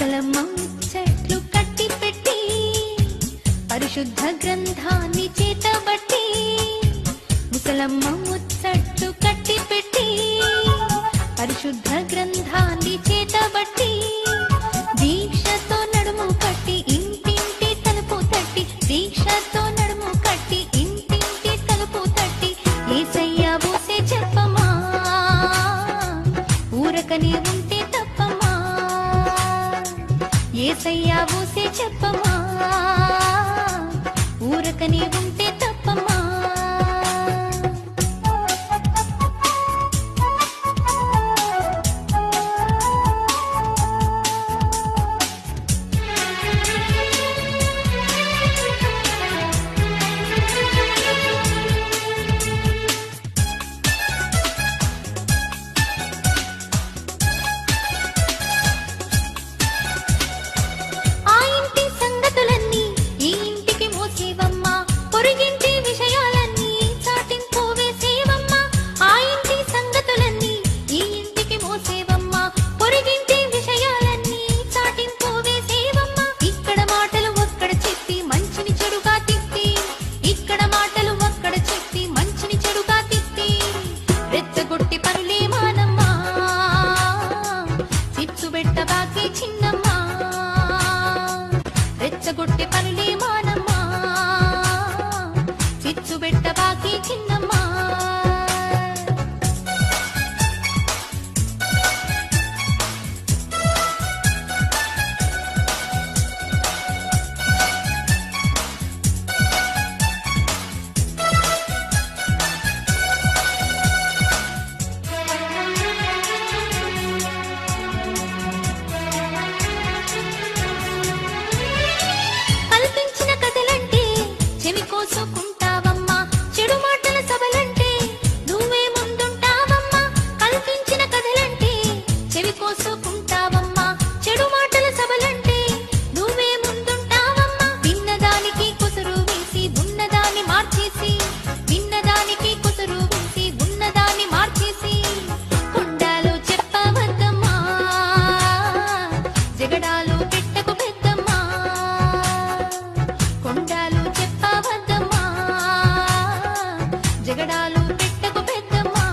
ముసలమ్మ చెట్లు కట్టి పెట్టి పరిశుద్ధ గ్రంథాన్ని చేతబట్టి ముసలమ్మ ముచ్చట్లు కట్టి పెట్టి పరిశుద్ధ గ్రంథా ఏసయ్యా ఊసే చెప్పమా? ఊరకనే ఉంటే బిడ్డకు పెద్దమ్మా.